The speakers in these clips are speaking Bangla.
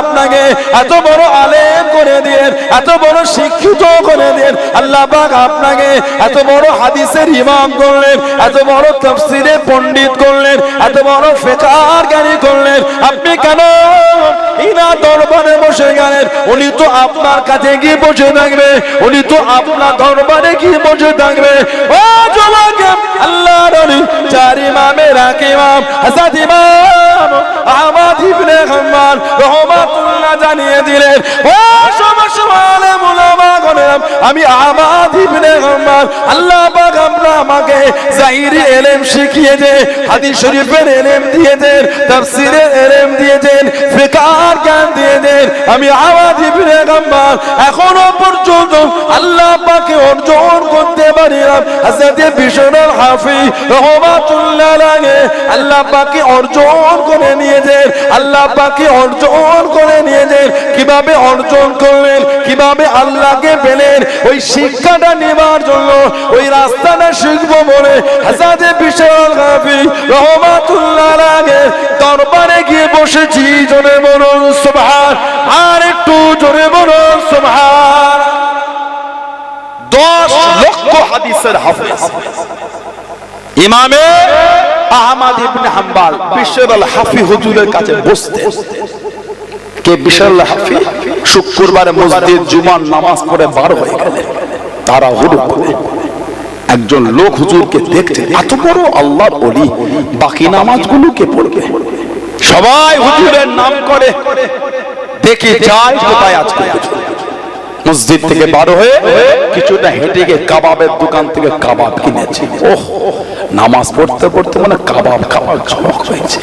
আপনাকে এত বড় আলেম করে দিলেন এত বড় শিক্ষিত করে দিলেন আল্লাহ আপনাকে এত বড় হাদিসের ইমাম করলেন, এত বড় তাফসীরের পণ্ডিত করলেন, এত বড় ফিকহার জ্ঞানী করলেন আপনি কেন ইনা দরবারে বসে গেলেন? উনি তো আপনার কাছে গিয়ে বসে থাকবে। উনি তো আপনার দরবারে গিয়ে বসে থাকবে। ও জমাকে আল্লাহ রনি চার ইমামে রাখ ইমাম হাসাদ ইমাম, আহমদ ইবনে হাম্মাল রহমাতুল্লাহ জানিয়ে দিলেন, ও সমসমালে মুলামা গণেরাম আমি আহমদ ইবনে হাম্মাল আল্লাহ পাক আমরা আমাকে জাহিরি এলেম শিখিয়েছে হাদিস শরীফের এলেম দিয়েছেন তাফসীরের এলেম দিয়েছেন ফিকহার জ্ঞান দিয়েছেন আমি আওয়াজ ইবনে গাম্বার এখনও পর্যন্ত আল্লাহ পাকে অর্জন করতে পারি না। হযরত বিশরুল হাফি রহমাতুল্লাহ আলাইহি, আল্লাহ পাকে অর্জন করে নিয়ে নিয়েছেন আল্লাহ পাকে অর্জন করে নিয়ে নিয়েছেন কীভাবে অর্জন করলেন, কীভাবে আল্লাহকে পেলেন ওই শিক্ষাটা নেবার জন্য ওই রাস্তাটা শিখব বলে হযরত বিশরুল হাফি রহমাতুল্লাহ আলাইহি দরবারে গিয়ে বসেছি, জোরে বলুন সুবহান আর একটু জোরে বলুন সুবহান দশ লক্ষ হাদিসের হাফেজ। ইমামে আহমদ ইবনে হাম্বাল, বিশ্বর হাফি হুজুরের কাছে বসতে কে বিশাল হাফি? শুক্রবারে মসজিদ জুমার নামাজ পড়ে বার হয়ে গেলেন তারা হুড় একজন লোক হুজুরকে দেখছে এত বড় আল্লাহর অলি বাকি নামাজগুলো কে পড়বে। সবাই হুজুরের নাম করে। দেখি যায় কোথায় আজকে মসজিদ থেকে বার হয়ে কিছুটা হেঁটে গিয়ে কাবাবের দোকান থেকে কাবাব কিনেছে। ওহ নামাজ পড়তে পড়তে মানে কাবাব খাবার চমক হয়েছে।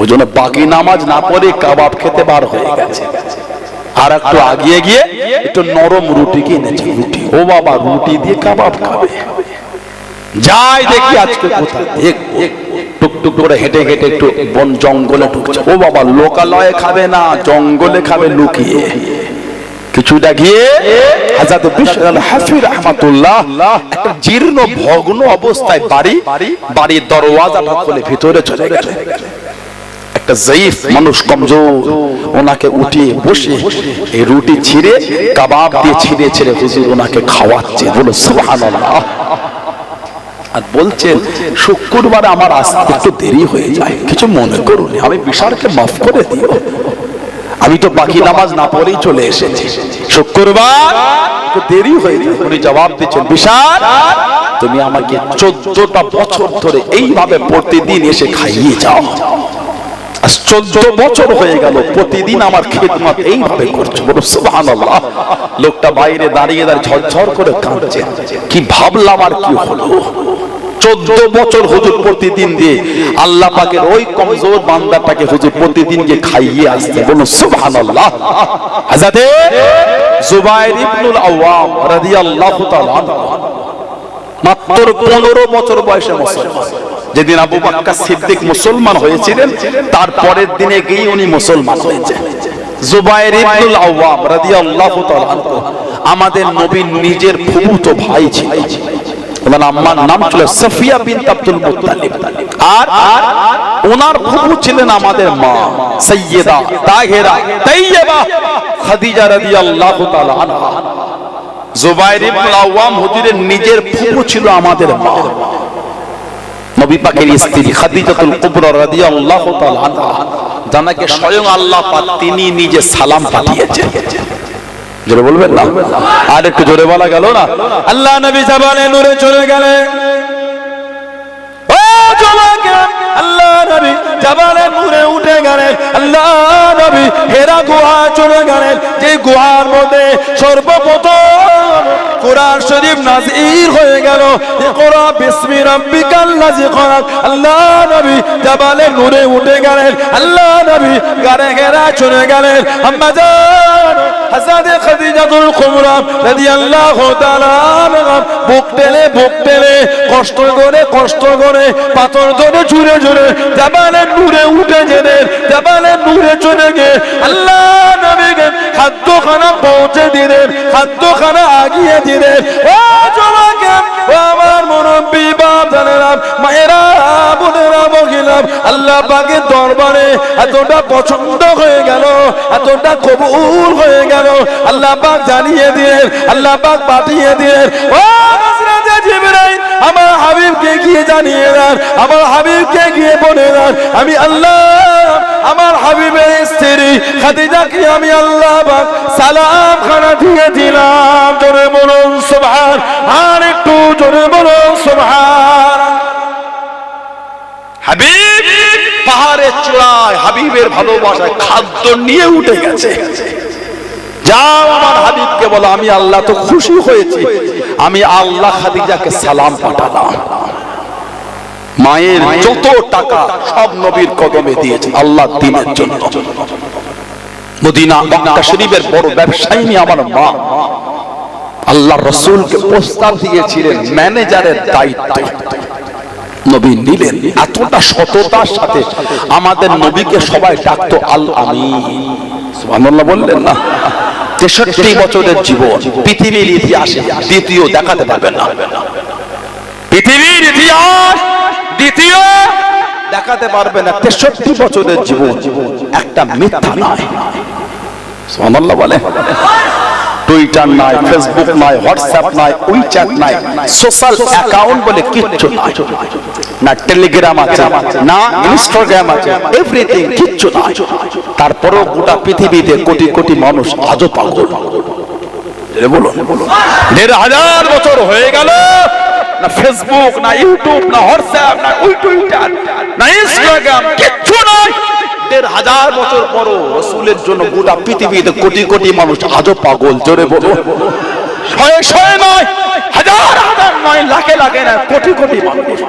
ওই জন্য বাকি নামাজ না পড়ে কাবাব খেতে বার হয়ে গেছে। আর একটু আগিয়ে গিয়ে একটু নরম রুটি কিনেছে রুটি। ও বাবা, রুটি দিয়ে কাবাব খাবে। যাই দেখি আজকে কোথায়। টুকটুক করে হেঁটে হেঁটে একটু বন জঙ্গলে ঢুকছে। ও বাবা, লোকালয়ে খাবে না, জঙ্গলে খাবে লুকিয়ে। কিছুটা গিয়ে হাজাত বিশাল হাফি রহমাতুল্লাহ একটা জীর্ণ ভগ্ন অবস্থায় বাড়ি, বাড়ির দরওয়াজাটা খুলে ভিতরে চলে গেল। একটা জয়ীফ মানুষ কমজোর, ওনাকে উঠিয়ে বসে এই রুটি ছিঁড়ে, কাবাব দিয়ে ছিঁড়ে ছিঁড়ে হুজুর ওনাকে খাওয়াচ্ছে, বলো আর বলছেন, শুক্রবার আমার আসতে একটু দেরি হয়ে যায়, কিছু মনে করুন আমি বিশালকে মাফ করে দিও। আমি তো বাকি নামাজ না পড়েই চলে এসেছি। শুক্রবার দেরি হয়ে যায়। উনি জবাব দিচ্ছেন, বিশাল, তুমি আমাকে চোদ্দটা বছর ধরে এইভাবে প্রতিদিন এসে খাইয়ে যাও। আজ বছর হয়ে প্রতিদিন আমার দাঁড়িয়ে ঝরঝর কি ভাবলাম আর বছর হুজুর প্রতিদিন দিয়ে আল্লাহ পাকের ওই কমজোর বান্দাটাকে হুজুর প্রতিদিন গিয়ে খাইয়ে আসতে বলো, সুবহানাল্লাহ। হাজাতে জুবাইর ইবনুল আওয়াম রাদিয়াল্লাহু তাআলা আনহু, মাত্র পনেরো বছর বয়সে যেদিন আবু বাক্কা সিদ্দিক মুসলমান হয়েছিলেন, তার পরের দিনে গিয়ে উনি মুসলমান হয়েছে। জুবাইর ইবনুল আওয়াম রাদিয়াল্লাহু তাআলা আমাদের নবীর নিজের ফুফুতো ভাই ছিলেন ওনার আম্মার নাম ছিল সাফিয়া বিনত আব্দুল মুত্তালিব। আর ওনার ফুফু ছিলেন আমাদের মা সাইয়্যিদা তাহেরা তাইয়্যিবা খাদিজা রাদিয়াল্লাহু তাআলা আনহা। জুবাইর ইবনুল আওয়াম হুজুরের নিজের ফুফু ছিল আমাদের মা। নবী পাকের স্ত্রী খাদিজাতুল কুবরা রাদিয়াল্লাহু তাআলা আনহা জানাকে স্বয়ং আল্লাহ পাক তিনি নিজে সালাম পাঠিয়েছেন জোরে বলবেন না? আর একটু জোরে বলা গেল না? আল্লাহ নবী সাবানে নূরে চলে গেলেন। আল্লাহ নবী হেরা সর্বপ্রথম হয়ে গেল। খলাক। আল্লাহ নবী নূরে উঠে গেলেন। আল্লাহ নবী গারে গেরা চলে গেলেন। আম্মা হাসাদে খাদিজাতুল কুবরা রাদিয়াল্লাহু তাআলা বুক টেনে বুক টেনে, কষ্ট করে কষ্ট করে, পাথর ধরে, ছুঁড়ে ছুঁড়ে জাবালে নূরে উঠে যেতেন জাবালে নূরে চলে গিয়ে আল্লাহ নবীকে খাদ্যখানা পৌঁছে দিলেন, খাদ্যখানা আগিয়ে দিলেন। ও আমার বাপ মায়েরা, বোনেরা আল্লাহ পাকের দরবারে এতটা পছন্দ হয়ে গেল, এতটা কবুল হয়ে গেল। আল্লাহ পাক জানিয়ে দিলেন, আল্লাহ পাক পাঠিয়ে দিলেন, ও আমার হাবিবকে গিয়ে জানিয়ে দেন আমার হাবিবকে গিয়ে বলে দেন আমি আল্লাহ, আমার হাবিবের স্ত্রী খাদিজাকে আমি আল্লাহ পাক সালাম খানা দিয়ে দিলাম। জোরে বলুন, সুবহান, আর একটু জোরে বলুন, সুবহান। হাবিব পাহাড়ের চূড়ায় হাবিবের ভালোবাসায় খাদ্য নিয়ে উঠে গেছে। যাও আমার হাবিবকে বলো, আমি আল্লাহ তো খুশি হয়েছি। আমি আল্লাহ খাদিজাকে সালাম পাঠালাম। মায়ের যত টাকা সব নবীর কদমে দিয়েছে, আল্লাহ দিনের জন্য। মদিনা, মক্কা শরীফের বড় ব্যবসায়ী আমার মা। আল্লাহ রসুলকে প্রস্তাব দিয়েছিলেন, ম্যানেজারের দায়িত্ব। নবী নিলেন। এতটা সততার সাথে আমাদের নবীকে সবাই ডাকতো আল আমি বললেন না। তেষট্টি বছরের জীবন পৃথিবীর ইতিহাসে দ্বিতীয় দেখাতে পারবেন না। পৃথিবীর ইতিহাস দ্বিতীয় দেখাতে পারবে না। তেষট্টি বছরের জীবন একটা মিথ্যা নয়। বলে। টুইটার নাই ফেসবুক নাই হোয়াটসঅ্যাপ নাই উইচ্যাট নাই সোশ্যাল অ্যাকাউন্ট বলে কিচ্ছু নাই। না টেলিগ্রাম আছে না ইনস্টাগ্রাম আছে এভরিথিং কিচ্ছু নাই। তারপরেও গোটা পৃথিবীতে কোটি কোটি মানুষ আজও পাগল। বলুন। দেড় হাজার বছর হয়ে গেল না ফেসবুক না ইউটিউব না হোয়াটসঅ্যাপ না টুইটার না ইনস্টাগ্রাম কিচ্ছু নাই। দেড় হাজার বছর পরও রসুলের জন্য গোটা পৃথিবীতে কোটি কোটি মানুষ আজও পাগল জোরে বলো শয়ে শয়ে নয় হাজার হাজার নয় লাখে লাখে না কোটি কোটি মানুষ।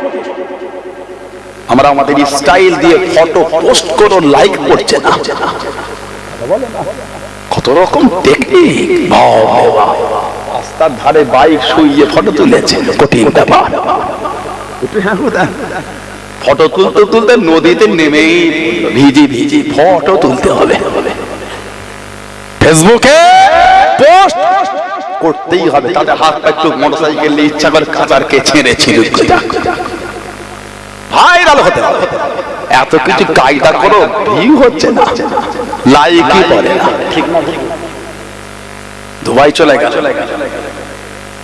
আমরা আমাদের স্টাইল দিয়ে ফটো পোস্ট করো লাইক করছে না। কত রকম টেকনিক রাস্তার ধারে বাইক শুইয়ে ফটো তুলেছে, কঠিন ব্যাপার। ফটো তুলতে তুলতে নদীতে নেমেই ভিজি ভিজি ফটো তুলতে হবে। ফেসবুকে পোস্ট করতেই হবে, তাদের হাত পা একটু মোটরসাইকেল ইচ্ছা করে কাচারকে ছেড়ে ছিল ভাইরাল হতে হবে এত কিছু কায়দা করো ভিউ হচ্ছে না। লাইকই করে না ঠিক না। দুবাই চলে গেল।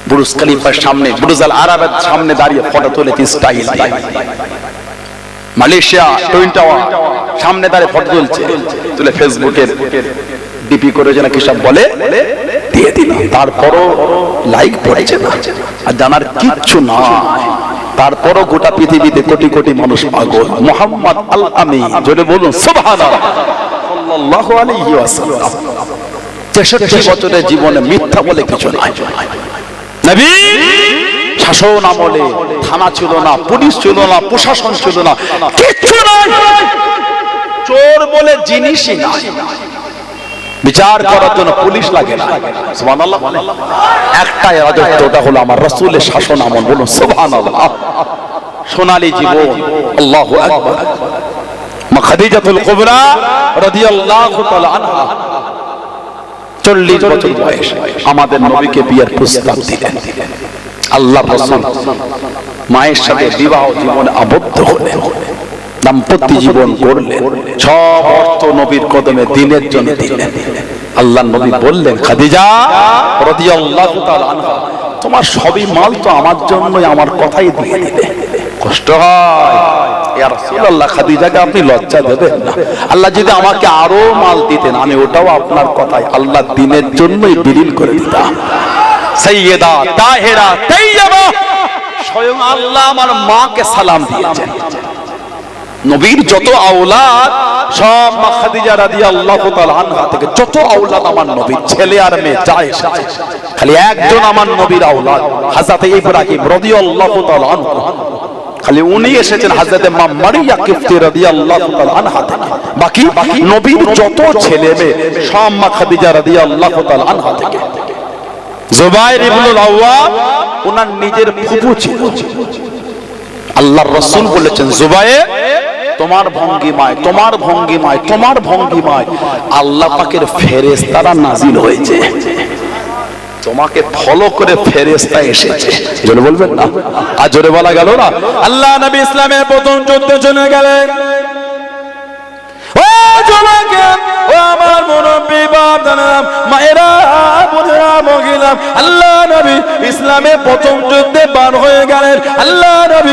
বুরুজ খলিফার সামনে, বুরুজ আল আরবের সামনে দাঁড়িয়ে ফটো তুলেছি স্টাইল মালয়েশিয়া, টুইন টাওয়ার, সামনে দাঁড়িয়ে ফটো তুলছে। তুলে ফেসবুকের ডিপি করে যেন কি সব বলে, দিয়ে দিল। তারপরও লাইক পড়েছে না। আর জানার কিচ্ছু না তারপরও গোটা পৃথিবীতে কোটি কোটি মানুষ পাগল। মোহাম্মদ আল আমি জোরে বলুন তেষট্টি বছরের জীবনে মিথ্যা বলে কিছু নাই। শাসন আমলে থানা ছিল না, পুলিশ ছিল না, প্রশাসন ছিল না নাই। চোর বলে জিনিসই নাই। বিচার করার জন্য পুলিশ লাগে না। সুবহানাল্লাহ একটাই রাজত্ব, ওটা হলো আমার রাসূলের শাসন আমল বলুন, সুবহানাল্লাহ। সোনালী জীবন, আল্লাহু আকবার। মা খাদিজাতুল কুবরা রাদিয়াল্লাহু তাআলা আনহা। চল্লিশ বছর বয়স আমাদের নবীকে বিয়ের প্রস্তাব দিলেন। আল্লাহ রসুল মায়ের সাথে বিবাহ জীবনে আবদ্ধ হলেন। দাম্পত্য জীবন করলেন। সব অর্থ নবীর কদমে দিনের জন্য দিলেন। আল্লাহ নবী বললেন, খাদিজা তোমার সবই মাল তো আমার জন্যই, আমার কথাই দিয়ে দিলে। কষ্ট হয়। ইয়া রাসূলুল্লাহ, খাদিজাকে আপনি লজ্জা দেবেন না। আল্লাহ যদি আমাকে আরও মাল দিতেন, আমি ওটাও আপনার কথাই আল্লাহ দিনের জন্যই বিলীন করে দিতাম। সাইয়্যিদা তাহেরা তাইয়্যিবা, স্বয়ং আল্লাহ আমার মাকে সালাম দিয়েছেন। নবীর যত আওলাদ, সব মা খাদিজা রাদিয়াল্লাহু তাআলা আনহা থেকে যত আওলাদ আমার নবীর ছেলে আর মেয়ে যায় খালি একজন আমার নবীর আওলাদ হযরত ইব্রাহিম রাদিয়াল্লাহু তাআলা আনহু। খালি উনি এসেছেন হাজরতে মা মারিয়া কিফতি রাদিয়াল্লাহু তাআলা আনহা থেকে। বাকি নবীর যত ছেলে মেয়ে, সব মা খাদিজা রাদিয়াল্লাহু তাআলা আনহা থেকে। জুবাইর ইবনুল আওয়াম ওনার নিজের ফুফু ছিল। আল্লাহর রাসূল বলেছেন, জুবাইর তোমার ভঙ্গিমায় তোমার ভঙ্গিমায় তোমার ভঙ্গিমায় আল্লাহ পাকের ফেরেশতারা নাজিল হয়েছে। তোমাকে ফলো করে ফেরেশতা এসেছে। জোরে বলবেন না? আর জোরে বলা গেল না? আল্লাহ নবী ইসলামের প্রথম যুদ্ধে চলে গেলেন। ও জমাকে ও আমার মুরব্বী বাপ জানালাম মায়েরা, বোনেরা, মহিলা, আল্লাহ নবী ইসলামের প্রথম যুদ্ধে বার হয়ে গেলেন। আল্লাহ নবী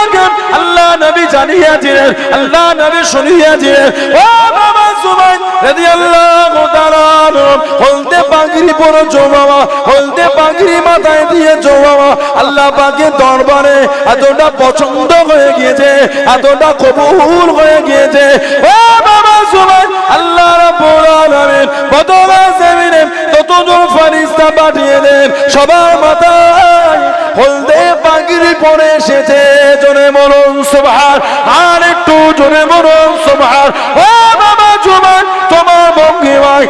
আল্লাহ নবী জানিয়েছিলেন আল্লাহ নবী শুনিয়েছিলেন ও বাবা সুবাই রাদিয়াল্লাহু তাআলা হলদে পাগড়ি পরে জমাওয়া হলদে পাগড়ি মাথায় দিয়ে জমাওয়া আল্লাহ পাকের দরবারে এতটা পছন্দ হয়ে গিয়েছে, এতটা কবুল হয়ে গিয়েছে। ও বাবা সুবাই আল্লাহ রাব্বুল আলামিন বদলা জমিনে ততজন ফেরেশতা পাঠিয়ে দেন, সবার মাথায় হলদে পাগির পরে এসেছে, জোরে মরণ সোভার আর একটু জোরে মরণ সোভার ও বাবা ভাই তোমার ভঙ্গিমায়